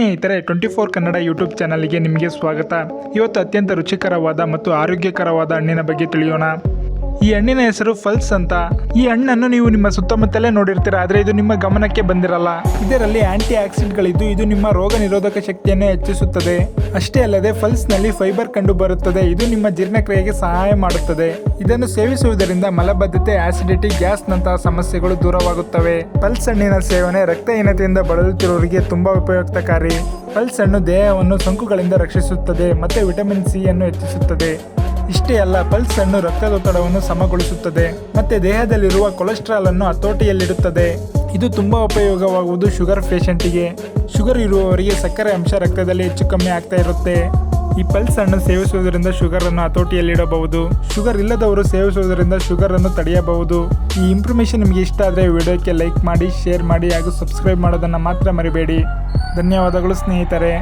ಸ್ನೇಹಿತರೆ, twenty four Kannada YouTube ಚಾನಲ್ಗೆ ನಿಮಗೆ ಸ್ವಾಗತ. ಇವತ್ತು ಅತ್ಯಂತ ರುಚಿಕರವಾದ ಮತ್ತು ಆರೋಗ್ಯಕರವಾದ ಹಣ್ಣಿನ ಬಗ್ಗೆ ತಿಳಿಯೋಣ. ಈ ಹಣ್ಣಿನ ಹೆಸರು ಫಲ್ಸ್ ಅಂತ. ಈ ಹಣ್ಣನ್ನು ನೀವು ನಿಮ್ಮ ಸುತ್ತಮುತ್ತಲೇ ನೋಡಿರ್ತೀರ, ಆದರೆ ಇದು ನಿಮ್ಮ ಗಮನಕ್ಕೆ ಬಂದಿರಲ್ಲ. ಇದರಲ್ಲಿ ಆಂಟಿ ಆಕ್ಸಿಡ್ಗಳಿದ್ದು ಇದು ನಿಮ್ಮ ರೋಗ ನಿರೋಧಕ ಶಕ್ತಿಯನ್ನು ಹೆಚ್ಚಿಸುತ್ತದೆ. ಅಷ್ಟೇ ಅಲ್ಲದೆ ಫಲ್ಸ್ನಲ್ಲಿ ಫೈಬರ್ ಕಂಡು ಬರುತ್ತದೆ ಇದು ನಿಮ್ಮ ಜೀರ್ಣಕ್ರಿಯೆಗೆ ಸಹಾಯ ಮಾಡುತ್ತದೆ. ಇದನ್ನು ಸೇವಿಸುವುದರಿಂದ ಮಲಬದ್ಧತೆ, ಆಸಿಡಿಟಿ, ಗ್ಯಾಸ್ ನಂತಹ ಸಮಸ್ಯೆಗಳು ದೂರವಾಗುತ್ತವೆ. ಪಲ್ಸ್ ಹಣ್ಣಿನ ಸೇವನೆ ರಕ್ತಹೀನತೆಯಿಂದ ಬಳಲುತ್ತಿರುವವರಿಗೆ ತುಂಬಾ ಉಪಯುಕ್ತಕಾರಿ. ಪಲ್ಸ್ ಹಣ್ಣು ದೇಹವನ್ನು ಸೋಂಕುಗಳಿಂದ ರಕ್ಷಿಸುತ್ತದೆ, ಮತ್ತು ವಿಟಮಿನ್ ಸಿ ಅನ್ನು ಹೆಚ್ಚಿಸುತ್ತದೆ. ಇಷ್ಟೇ ಅಲ್ಲ, ಪಲ್ಸ್ ಹಣ್ಣು ರಕ್ತದೊತ್ತಡವನ್ನು ಸಮಗೊಳಿಸುತ್ತದೆ. ಮತ್ತೆ ದೇಹದಲ್ಲಿರುವ ಕೊಲೆಸ್ಟ್ರಾಲ್ ಅನ್ನು ಹತೋಟಿಯಲ್ಲಿಡುತ್ತದೆ. ಇದು ತುಂಬಾ ಉಪಯೋಗವಾಗುವುದು ಶುಗರ್ ಪೇಷಂಟಿಗೆ. ಶುಗರ್ ಇರುವವರಿಗೆ ಸಕ್ಕರೆ ಅಂಶ ರಕ್ತದಲ್ಲಿ ಹೆಚ್ಚು ಕಮ್ಮಿ ಆಗ್ತಾ ಇರುತ್ತೆ. ಈ ಪಲ್ಸ್ ಹಣ್ಣು ಸೇವಿಸುವುದರಿಂದ ಶುಗರ್ ಅನ್ನು ಹತೋಟಿಯಲ್ಲಿಡಬಹುದು. ಶುಗರ್ ಇಲ್ಲದವರು ಸೇವಿಸುವುದರಿಂದ ಶುಗರ್ ಅನ್ನು ತಡೆಯಬಹುದು. ಈ ಇನ್ಫಾರ್ಮೇಶನ್ ನಿಮಗೆ ಇಷ್ಟ ಆದರೆ ವಿಡಿಯೋಕ್ಕೆ ಲೈಕ್ ಮಾಡಿ, ಶೇರ್ ಮಾಡಿ ಹಾಗೂ ಸಬ್ಸ್ಕ್ರೈಬ್ ಮಾಡೋದನ್ನು ಮಾತ್ರ ಮರಿಬೇಡಿ. ಧನ್ಯವಾದಗಳು ಸ್ನೇಹಿತರೆ.